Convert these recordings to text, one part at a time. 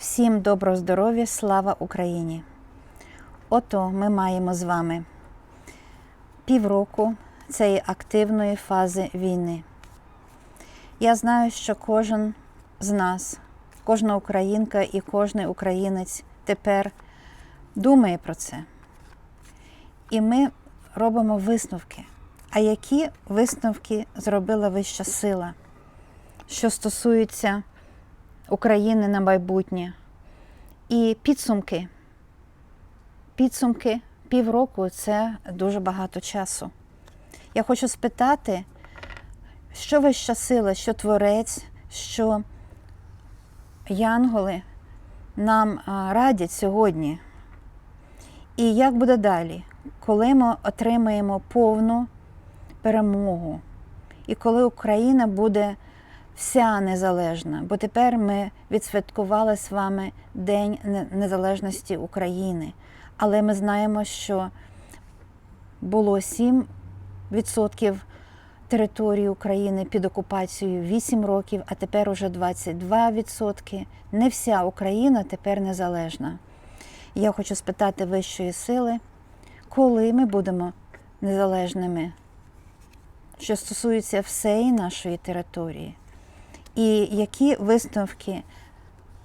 Всім доброго здоров'я, слава Україні! Ото ми маємо з вами півроку цієї активної фази війни. Я знаю, що кожен з нас, кожна українка і кожен українець тепер думає про це. І ми робимо висновки. А які висновки зробила вища сила, що стосуються України на майбутнє? І підсумки. Підсумки півроку це дуже багато часу. Я хочу спитати, що вища сила, що творець, що янголи нам радять сьогодні. І як буде далі, коли ми отримаємо повну перемогу, і коли Україна буде вся незалежна, бо тепер ми відсвяткували з вами День Незалежності України. Але ми знаємо, що було 7% території України під окупацією 8 років, а тепер уже 22%. Не вся Україна тепер незалежна. Я хочу спитати вищої сили, коли ми будемо незалежними, що стосується всієї нашої території, і які висновки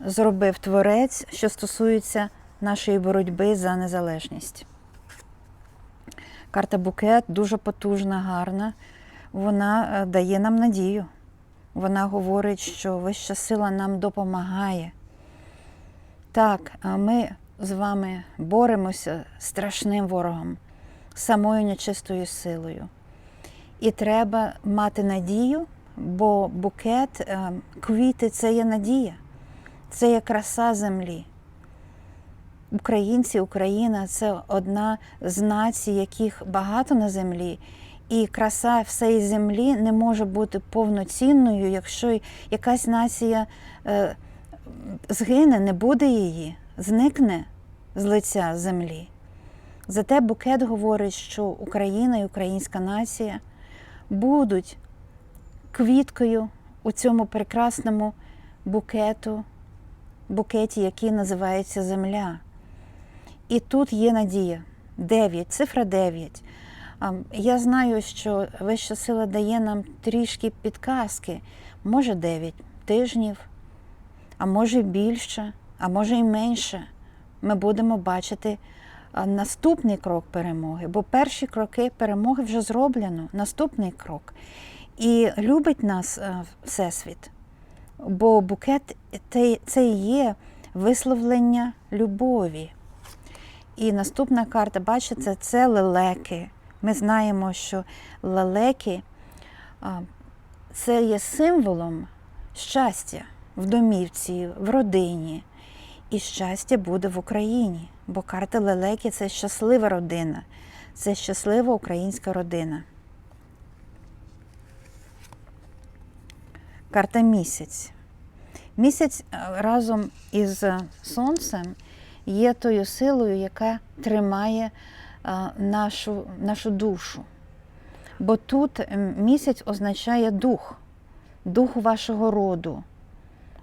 зробив творець, що стосується нашої боротьби за незалежність. Карта букет дуже потужна, гарна. Вона е, дає нам надію. Вона говорить, що вища сила нам допомагає. Так, а ми з вами боремося страшним ворогом, самою нечистою силою. І треба мати надію, бо букет, е, квіти це є надія, це є краса землі. Українці, Україна це одна з націй, яких багато на землі. І краса всієї землі не може бути повноцінною, якщо якась нація е, згине, не буде її, зникне з лиця землі. Зате букет говорить, що Україна і українська нація будуть квіткою у цьому прекрасному букету, букеті, який називається Земля. І тут є надія. 9, цифра 9. Я знаю, що Вища сила дає нам трішки підказки. Може 9 тижнів, а може більше, а може й менше. Ми будемо бачити наступний крок перемоги, бо перші кроки перемоги вже зроблено. Наступний крок. І любить нас Всесвіт, бо букет це є висловлення любові. І наступна карта, бачите, це лелеки. Ми знаємо, що лелеки це є символом щастя в домівці, в родині. І щастя буде в Україні. Бо карта лелеки це щаслива родина, це щаслива українська родина. Карта місяць. Місяць е, разом із сонцем є тою силою, яка тримає е, нашу, нашу душу. Бо тут місяць означає дух, дух вашого роду.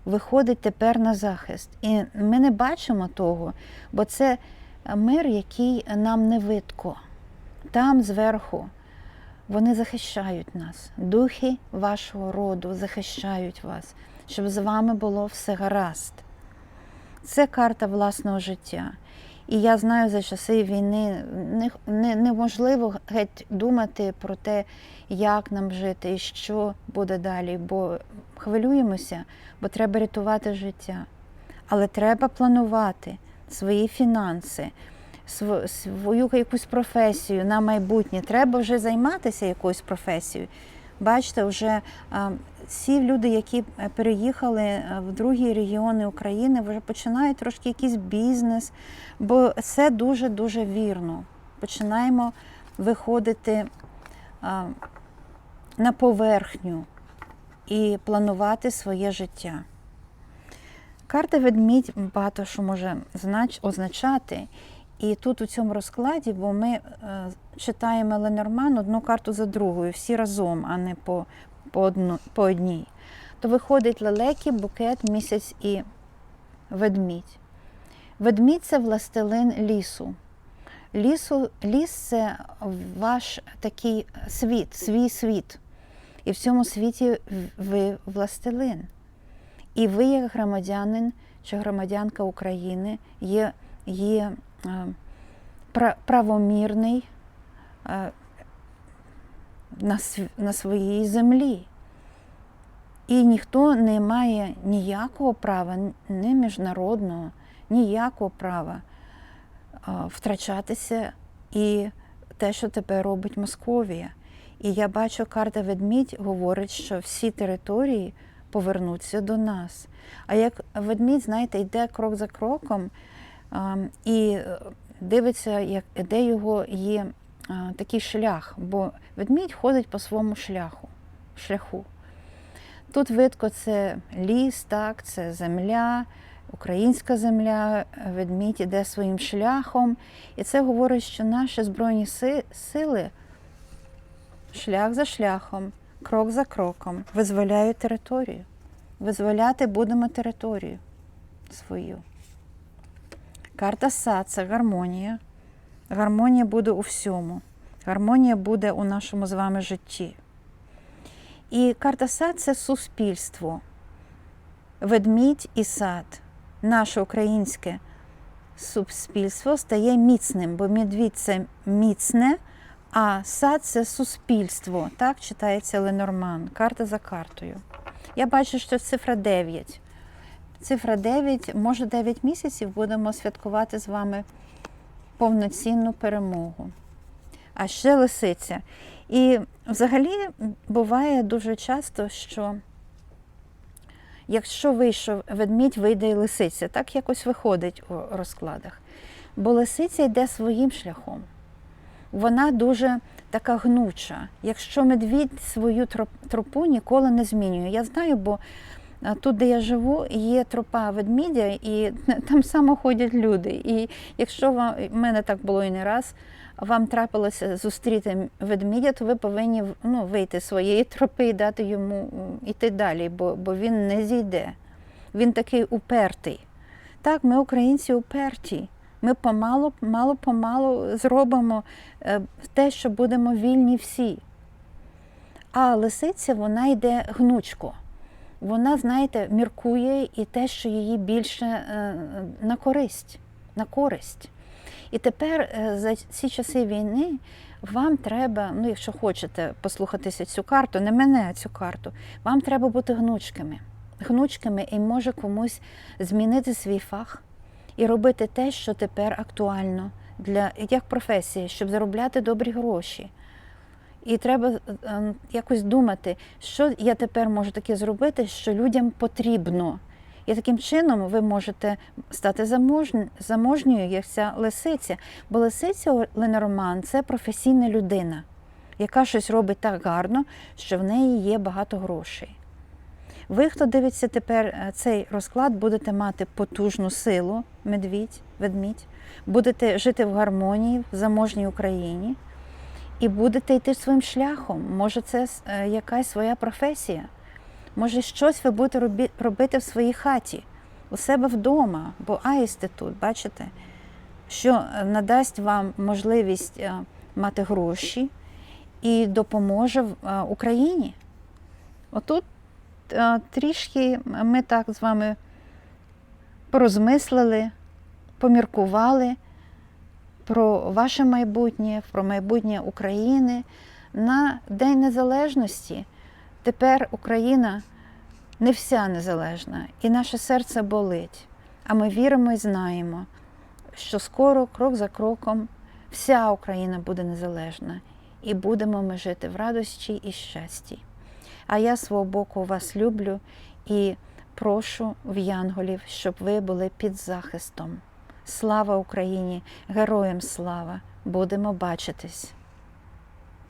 Виходить тепер на захист. І ми не бачимо того, бо це мир, який нам не видко. Там зверху вони захищають нас. Духи вашого роду захищають вас, щоб з вами було все гаразд. Це карта власного життя. І я знаю, за часи війни не, не, неможливо геть думати про те, як нам жити і що буде далі, бо хвилюємося, бо треба рятувати життя. Але треба планувати свої фінанси, свою якусь професію на майбутнє. Треба вже займатися якоюсь професією. Бачите, вже всі люди, які е, переїхали е, в другі регіони України, вже починають трошки якийсь бізнес, бо це дуже-дуже вірно. Починаємо виходити на поверхню і планувати своє життя. Карта ведмідь багато що може означати. І тут у цьому розкладі, бо ми е, читаємо Ленорман одну карту за другою, всі разом, а не по, по, одну, по одній. То виходить лелеки, букет, місяць і ведмідь. Ведмідь це властелин лісу. Лісу, Ліс це ваш такий світ, свій світ. І в цьому світі ви властелин. І ви, як громадянин чи громадянка України, є, є правомірний е, на, своїй землі. І ніхто не має ніякого права, ні міжнародного, ніякого права втрачатися і те, що тепер робить Московія. І я бачу, карта ведмідь говорить, що всі території повернуться до нас. А як ведмідь, знаєте, йде крок за кроком і е, дивиться, як, де його є такий шлях, бо ведмідь ходить по своєму шляху. шляху. Тут видко це ліс, так, це земля, українська земля, ведмідь іде своїм шляхом. І це говорить, що наші збройні сили шлях за шляхом, крок за кроком визволяють територію. Визволяти будемо територію свою. Карта сад це гармонія. Гармонія буде у всьому. Гармонія буде у нашому з вами житті. І карта сад це суспільство. Ведмідь і сад, наше українське суспільство стає міцним, бо медвідь це міцне, а сад це суспільство. Так читається Ленорман, карта за картою. Я бачу, що цифра 9. Цифра 9, може 9 місяців будемо святкувати з вами повноцінну перемогу. А ще лисиця. І взагалі буває дуже часто, що якщо вийшов ведмідь, вийде і лисиця, так якось виходить у розкладах. Бо лисиця йде своїм шляхом. Вона дуже така гнуча. Якщо медвідь свою тропу ніколи не змінює. Я знаю, бо тут, де я живу, є тропа ведмідя, і там само ходять люди. І якщо в мене так було і не раз, вам трапилося зустріти ведмідя, то ви повинні ну, вийти з своєї тропи і дати йому м, іти далі, бо, бо він не зійде. Він такий упертий. Так, ми, українці, уперті. Ми помалу, мало помалу зробимо е, те, що будемо вільні всі. А лисиця, вона йде гнучко. Вона, знаєте, міркує і те, що її більше е, на користь, на користь. І тепер е, за ці часи війни вам треба, ну якщо хочете послухатися цю карту, не мене, а цю карту, вам треба бути гнучкими. Гнучкими і може комусь змінити свій фах і робити те, що тепер актуально для як професія, щоб заробляти добрі гроші. І треба е, якось думати, що я тепер можу таке зробити, що людям потрібно. І таким чином ви можете стати заможн- заможньою, як ця лисиця. Бо лисиця Ленорман це професійна людина, яка щось робить так гарно, що в неї є багато грошей. Ви, хто дивиться тепер е, цей розклад, будете мати потужну силу, медвідь, ведмідь, будете жити в гармонії в заможній Україні і будете йти своїм шляхом. Може, це е, якась своя професія. Може, щось ви будете робити в своїй хаті, у себе вдома, бо аїсти тут, бачите, що е, надасть вам можливість е, мати гроші і допоможе Україні. Отут трішки ми так з вами порозмислили, поміркували про ваше майбутнє, про майбутнє України на День Незалежності. Тепер Україна не вся незалежна, і наше серце болить. А ми віримо і знаємо, що скоро, крок за кроком, вся Україна буде незалежна, і будемо ми жити в радості і щасті. А я свого боку вас люблю і прошу в янголів, щоб ви були під захистом. Слава Україні! Героям слава! Будемо бачитись!